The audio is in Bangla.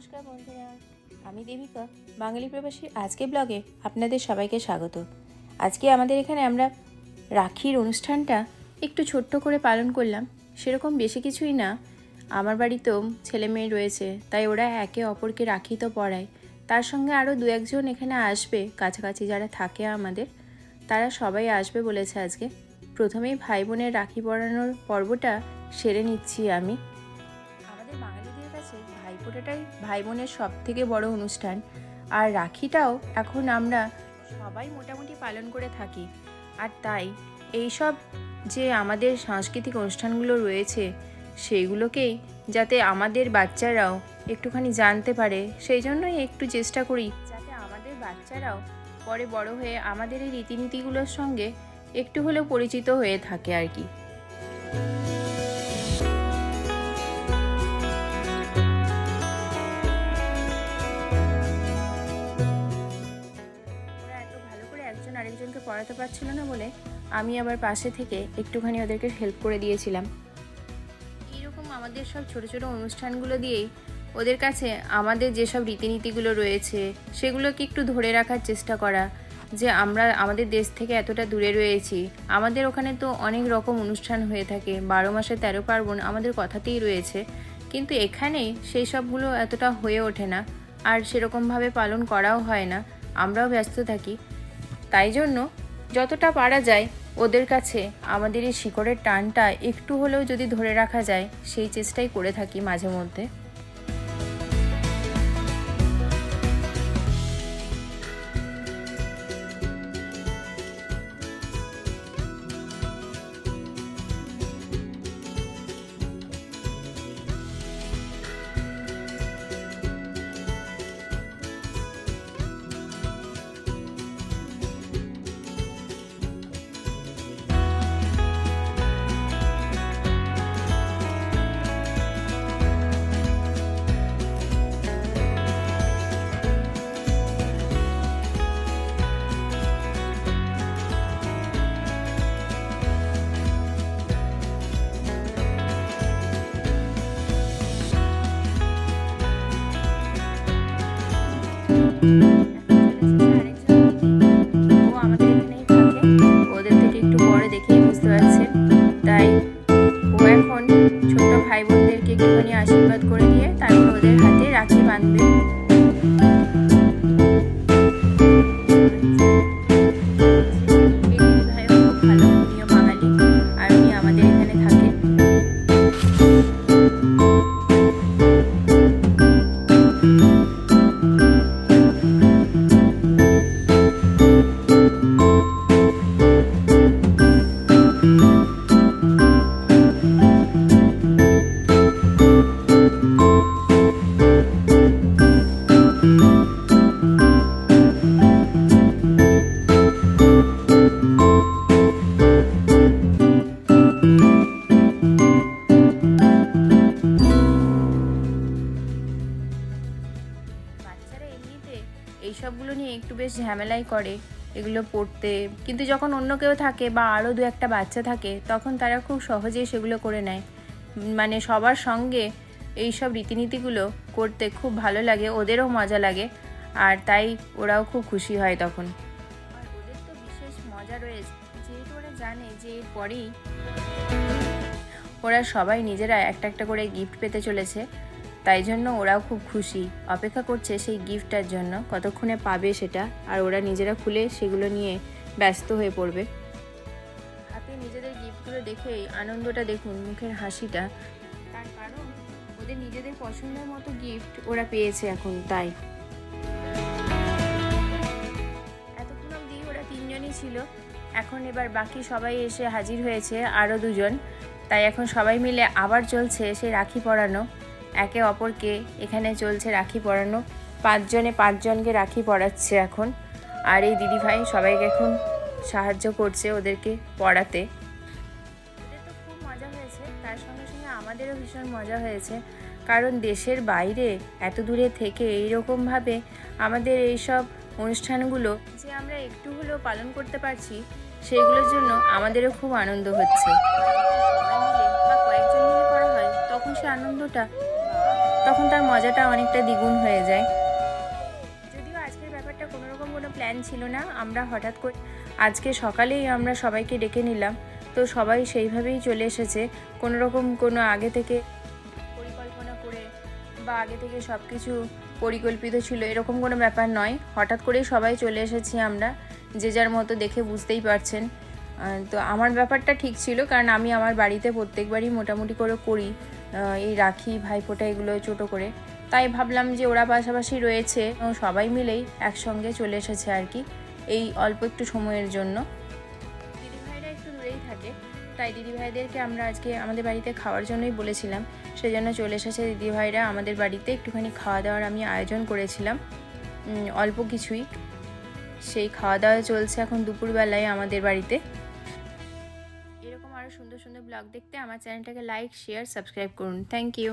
নমস্কার বন্ধুরা, আমি দেবিকা, বাঙালি প্রবাসী। আজকে ব্লগে আপনাদের সবাইকে স্বাগত। আজকে আমাদের এখানে আমরা রাখির অনুষ্ঠানটা একটু ছোট্ট করে পালন করলাম। সেরকম বেশি কিছুই না। আমার বাড়িতেও ছেলে মেয়ে রয়েছে, তাই ওরা একে অপরকে রাখি তো পড়ায়। তার সঙ্গে আরও দু একজন এখানে আসবে, কাছাকাছি যারা থাকে আমাদের। তারা সবাই আসবে বলেছে আজকে। প্রথমেই ভাই বোনের রাখি পরানোর পর্বটা সেরে নিচ্ছি আমি। ভাইফোঁটাটাই ভাই বোনের সব থেকে বড় অনুষ্ঠান। আর রাখিটাও এখন আমরা সবাই মোটামুটি পালন করে থাকি। আর তাই এইসব যে আমাদের সাংস্কৃতিক অনুষ্ঠানগুলো রয়েছে, সেইগুলোকেই যাতে আমাদের বাচ্চারাও একটুখানি জানতে পারে, সেই জন্যই একটু চেষ্টা করি যাতে আমাদের বাচ্চারাও পরে বড় হয়ে আমাদের এই রীতিনীতিগুলোর সঙ্গে একটু হলেও পরিচিত হয়ে থাকে আর কি। পড়াতে পারছিল না বলে আমি আবার পাশে থেকে একটুখানি ওদেরকে হেল্প করে দিয়েছিলাম। এইরকম আমাদের সব ছোট ছোট অনুষ্ঠানগুলো দিয়েই ওদের কাছে আমাদের যেসব রীতিনীতিগুলো রয়েছে, সেগুলোকে একটু ধরে রাখার চেষ্টা করা যে আমরা আমাদের দেশ থেকে এতটা দূরে রয়েছি। আমাদের ওখানে তো অনেক রকম অনুষ্ঠান হয়ে থাকে, বারো মাসে তেরো পার্বণ আমাদের কথাতেই রয়েছে। কিন্তু এখানে সেই সবগুলো এতটা হয়ে ওঠে না, আর সেরকমভাবে পালন করাও হয় না, আমরাও ব্যস্ত থাকি। তাই জন্য যতটা পারা যায়, ওদের কাছে আমাদের এই শিকড়ের টানটা একটু হলেও যদি ধরে রাখা যায়, সেই চেষ্টাই করে থাকি মাঝে মধ্যে। Gracias. এইসবগুলো নিয়ে একটু বেশ ঝামেলাই করে এগুলো পড়তে। কিন্তু যখন অন্য কেউ থাকে বা আরও দু একটা বাচ্চা থাকে তখন তারা খুব সহজেই সেগুলো করে নেয়। মানে সবার সঙ্গে এই সব রীতিনীতিগুলো করতে খুব ভালো লাগে ওদেরও মজা লাগে আর তাই ওরাও খুব খুশি হয় তখন। আর ওদের তো বিশেষ মজা রয়েছে যেহেতু ওরা জানে যে এরপরেই ওরা সবাই নিজেরা একটা একটা করে গিফট পেতে চলেছে। তাই জন্য ওরাও খুব খুশি। অপেক্ষা করছে সেই গিফটটার জন্য। কতক্ষণে পাবে সেটা? আর ওরা নিজেরা খুলে সেগুলো নিয়ে ব্যস্ত হয়ে পড়বে। হাতে নিজেদের গিফটগুলো দেখেই আনন্দটা দেখুন, মুখের হাসিটা। তার কারণ, ওদের নিজেদের পছন্দের মতো গিফট ওরা পেয়েছে এখন, তাই। এতক্ষণ অবধি ওরা তিনজনই ছিল। এখন এবার বাকি সবাই এসে হাজির হয়েছে, আরও দুজন। তাই এখন সবাই মিলে আবার চলছে সে রাখি পরানো। একে অপরকে এখানে চলছে রাখি পরানো। পাঁচজনে পাঁচজনকে রাখি পরাচ্ছে এখন। আর এই দিদিভাই সবাইকে এখন সাহায্য করছে ওদেরকে পড়াতে। ওদের তো খুব মজা হয়েছে, তার সঙ্গে সঙ্গে আমাদেরও ভীষণ মজা হয়েছে। কারণ দেশের বাইরে এত দূরে থেকে এইরকমভাবে আমাদের এইসব অনুষ্ঠানগুলো যে আমরা একটু হলেও পালন করতে পারছি সেইগুলোর জন্য আমাদেরও খুব আনন্দ হচ্ছে। বা কয়েকজন মিলে করা হয়, তখন সে আনন্দটা তখন তার মজাটা অনেকটা দ্বিগুণ হয়ে যায়। যদিও আজকের ব্যাপারটা কোনো রকম কোনো প্ল্যান ছিল না, আমরা হঠাৎ করে আজকে সকালেই আমরা সবাইকে ডেকে নিলাম। তো সবাই সেইভাবেই চলে এসেছে। কোনো রকম কোনো আগে থেকে পরিকল্পনা করে বা আগে থেকে সব কিছু পরিকল্পিত ছিল এরকম কোনো ব্যাপার নয়। হঠাৎ করেই সবাই চলে এসেছি আমরা। যে যার মতো দেখে বুঝতেই পারছেন। তো আমার ব্যাপারটা ঠিক ছিল, কারণ আমি আমার বাড়িতে প্রত্যেকবারই মোটামুটি করে করি। এই রাখি, ভাইফোঁটা এগুলো ছোটো করে। তাই ভাবলাম যে ওরা পাশাপাশি রয়েছে, ও সবাই মিলেই একসঙ্গে চলে এসেছে আর কি, এই অল্প একটু সময়ের জন্য। দিদিভাইরা একটু দূরেই থাকে, তাই দিদিভাইদেরকে আমরা আজকে আমাদের বাড়িতে খাওয়ার জন্যই বলেছিলাম। সেজন্য চলে এসেছে দিদিভাইরা, আমাদের বাড়িতে একটুখানি খাওয়া দাওয়ার আমি আয়োজন করেছিলাম। অল্প কিছুই। সেই খাওয়া দাওয়া চলছে এখন দুপুরবেলায় আমাদের বাড়িতে। সুন্দর সুন্দর ব্লগ দেখতে আমার চ্যানেলটাকে লাইক শেয়ার সাবস্ক্রাইব করুন। Thank you